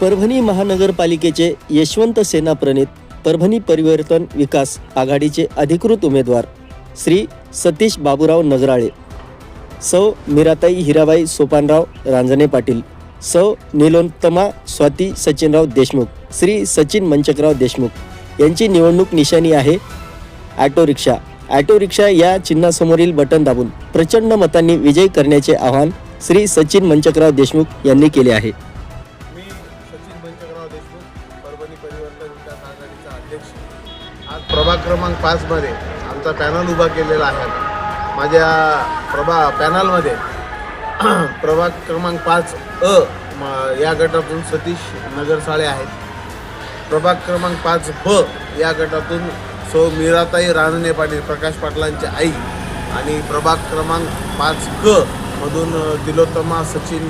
परभणी महानगरपालिकेचे यशवंत सेना प्रणित परभणी परिवर्तन विकास आघाडीचे अधिकृत उमेदवार श्री सतीश बाबूराव नगराळे. सौ. मीराताई हिराबाई सोपानराव रांजणे पाटील. सौ. निलोत्तमा स्वाती सचिनराव देशमुख. श्री सचिन मंचकराव देशमुख. यांची निवडणूक निशाणी आहे ॲटो रिक्षा ॲटो रिक्षा या चिन्हासमोरील बटन दाबून प्रचंड मतांनी विजय करण्याचे आवाहन श्री सचिन मंचकराव देशमुख यांनी केले आहे. आज प्रभाग क्रमांक पाचमध्ये आमचा पॅनल उभा केलेला आहे. माझ्या प्रभा पॅनलमध्ये प्रभाग क्रमांक पाच अ म- या गटातून सतीश नगरसाळे आहेत. प्रभाग क्रमांक पाच ब या गटातून सौ मीराताई रानने पाटील प्रकाश पाटलांची आई आणि प्रभाग क्रमांक पाच क मधून तिलोत्तमा सचिन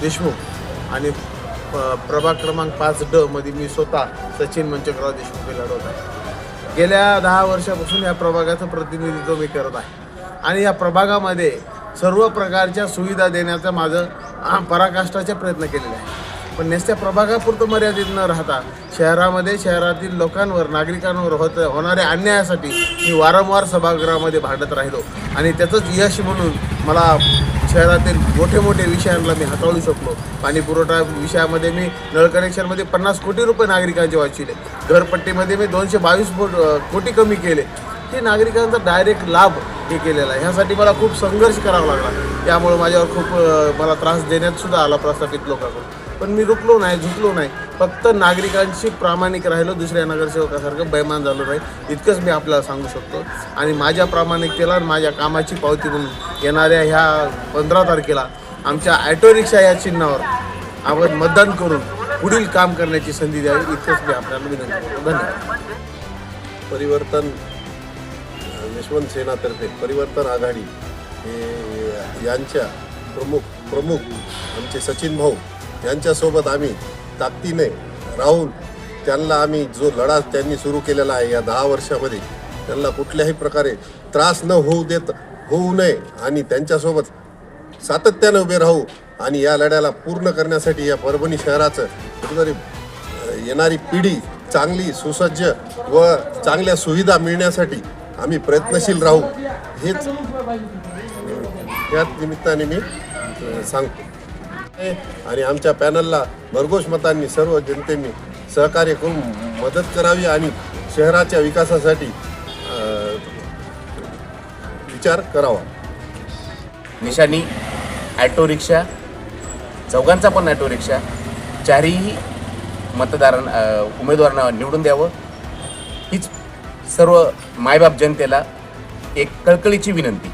देशमुख आणि प- प्रभाग क्रमांक पाच ड मध्ये मी स्वतः सचिन मंचकराव देशमुख लढवत आहे. गेल्या दहा वर्षापासून या प्रभागाचं प्रतिनिधित्व मी करत आहे. आणि या प्रभागामध्ये सर्व प्रकारच्या सुविधा देण्याचा माझं पराकाष्ठाचे प्रयत्न केलेले आहे पण नेसत्या प्रभागापुरतं मर्यादित न राहता शहरामध्ये शहरातील लोकांवर नागरिकांवर होत होणाऱ्या अन्यायासाठी मी वारंवार सभागृहामध्ये भांडत राहिलो. आणि त्याचंच यश म्हणून मला शहरातील मोठे मोठे विषयांना मी हाताळू शकलो. पाणी पुरवठा विषयामध्ये मी नळ कनेक्शनमध्ये पन्नास कोटी रुपये नागरिकांचे वाचिले घरपट्टीमध्ये मी दोनशे बावीस कोटी कमी केले. हे नागरिकांचा डायरेक्ट लाभ हे केलेला आहे. ह्यासाठी मला खूप संघर्ष करावा लागला. त्यामुळे माझ्यावर खूप मला त्रास देण्यात सुद्धा आला प्रस्थापित लोकांकडून पण मी रुकलो नाही झुकलो नाही. फक्त नागरिकांशी प्रामाणिक राहिलो दुसऱ्या नगरसेवकासारखं बैमान झालो नाही. इतकंच मी आपल्याला सांगू शकतो. आणि माझ्या प्रामाणिकतेला माझ्या कामाची पावती म्हणून येणाऱ्या ह्या पंधरा तारखेला आमच्या ॲटो रिक्षा या चिन्हावर आपण मतदान करून पुढील काम करण्याची संधी द्यावी इतकंच मी आपल्याला विनंती करतो. धन्यवाद. परिवर्तन यशवंत सेनातर्फे परिवर्तन आघाडी हे यांच्या प्रमुख प्रमुख आमचे सचिन भाऊ यांच्यासोबत आम्ही ताकदीने राहून त्यांना आम्ही जो लढा त्यांनी सुरू केलेला आहे या दहा वर्षामध्ये त्यांना कुठल्याही प्रकारे त्रास न होऊ देत होऊ नये आणि त्यांच्यासोबत सातत्यानं उभे राहू आणि या लढ्याला पूर्ण करण्यासाठी या परभणी शहराचं कुठेतरी येणारी पिढी चांगली सुसज्ज व चांगल्या सुविधा मिळण्यासाठी आम्ही प्रयत्नशील राहू. हेच त्याच याच निमित्ताने मी सांगतो. आणि आमच्या पॅनलला भरघोष मतांनी सर्व जनतेने सहकार्य करून मदत करावी आणि शहराच्या विकासासाठी विचार करावा. निशानी ॲटो रिक्षा चौघांचा पण ॲटो रिक्षा चारही मतदारांना उमेदवारांना निवडून द्यावं. हीच सर्व मायबाप जनतेला एक कळकळीची विनंती.